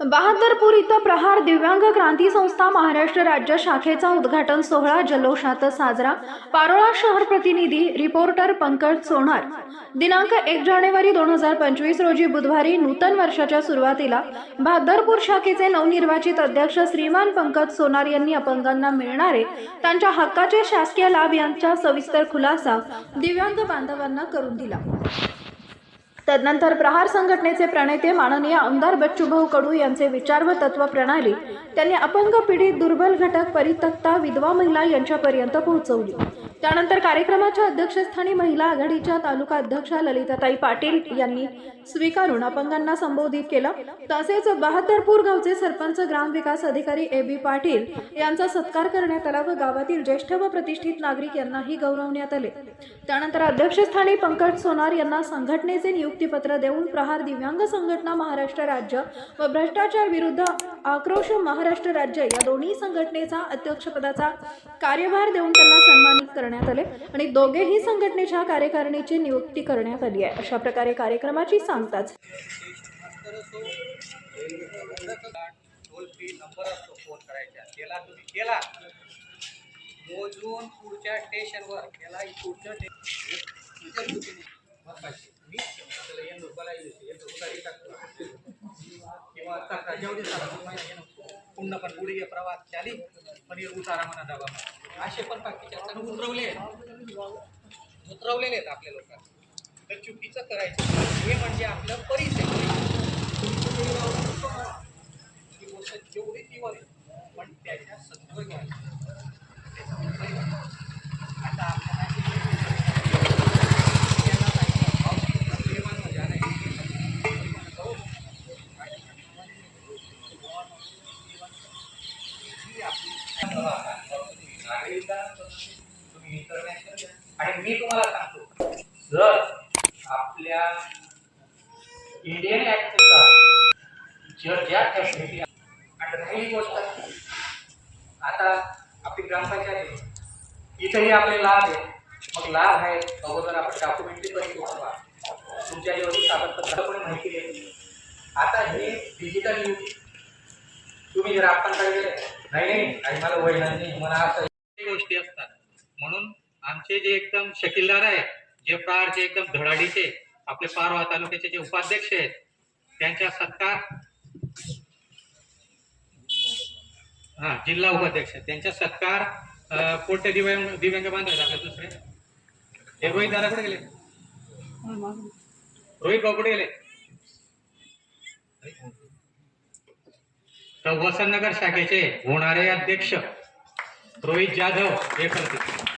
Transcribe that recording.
बहादरपूर इथं प्रहार दिव्यांग क्रांती संस्था महाराष्ट्र राज्य शाखेचा उद्घाटन सोहळा जल्लोषात साजरा. पारोळा शहर प्रतिनिधी रिपोर्टर पंकज सोनार. दिनांक एक जानेवारी दोन हजार पंचवीस रोजी बुधवारी नूतन वर्षाच्या सुरुवातीला बहादरपूर शाखेचे नवनिर्वाचित अध्यक्ष श्रीमान पंकज सोनार यांनी अपंगांना मिळणारे त्यांच्या हक्काचे शासकीय लाभ यांचा सविस्तर खुलासा दिव्यांग बांधवांना करून दिला. तदनंतर प्रहार संघटनेचे प्रणेते माननीय आमदार बच्चूभाऊ कडू यांचे विचार व तत्व प्रणाली त्यांनी अपंग पीडित दुर्बल घटक परितक्ता विधवा महिला यांच्यापर्यंत पोहोचवली. त्यानंतर कार्यक्रमाच्या अध्यक्षस्थानी महिला आघाडीच्या तालुका अध्यक्षा ललिताताई पाटील यांनी स्वीकारून अपंगांना संबोधित केलं. तसेच बहादरपूर गावचे सरपंच ग्रामविकास अधिकारी ए बी पाटील यांचा सत्कार करण्यात आला व गावातील ज्येष्ठ व प्रतिष्ठित नागरिक यांनाही गौरवण्यात आले. त्यानंतर अध्यक्षस्थानी पंकज सोनार यांना संघटनेचे नियुक्तीपत्र देऊन प्रहार दिव्यांग संघटना महाराष्ट्र राज्य व भ्रष्टाचार विरुद्ध आक्रोश महाराष्ट्र राज्य या दोन्ही संघटनेचा अध्यक्षपदाचा कार्यभार देऊन त्यांना सन्मानित करण्यात आले आणि दोघेही संघटनेच्या कार्यकारिणीची नियुक्ती करण्यात आली आहे. अशा प्रकारे कार्यक्रमाची सांगताच टोल फ्री नंबर असतो फोन करायचा त्याला तुम्ही केला मोजून पुढच्या स्टेशनवर त्याला पुढच्या किंवा जेवढी पुन्हा पण पुढे प्रवास चाली पण उतारा म्हणा दाबा असे पण बाकीच्या असताना उतरवले उतरवलेले आहेत आपल्या लोकांना तर चुकीचं करायचं. हे म्हणजे आपलं परिचय. ही गोष्ट जेवढी ती आहे पण त्याच्या सत्व घ्यायचं आता आपल्याला याला पाहिजे. भाव प्रेमानं म्हणजे आता हे भाऊ, ही आपली तुम्ही इंटरनॅशनल आणि मी तुम्हाला सांगतो जर आपल्या इंडियन ऍक्टनुसार जर ज्या फॅसिलिटी आणि राहिली गोष्ट आता आपली ग्रामपंचायत इथंही आपले लाभ आहे. मग लाभ आहे अगोदर आपण डॉक्युमेंटरी पण ठेवा तुमच्या जेवढी कागदपत्र पण माहिती द्यायची आता हे डिजिटल युग. तुम्ही जर आपण गेले नाही नाही आणि मला वय नाही मला असं म्हणून आमचे जे एकदम शकीलदार आहेत जे प्रारचे एकदम धडाडीचे आपले पारवा तालुक्याचे जे उपाध्यक्ष आहेत त्यांच्या सत्कार हा जिल्हा उपाध्यक्ष त्यांच्या सत्कार कोणते दिव्यांग दिव्यांग बांधव आपले दुसरे? हे रोहित दादा गेले? रोहित भाऊ गेले? तर वसंतनगर शाखेचे होणारे अध्यक्ष रोहित जाधव हे करतील.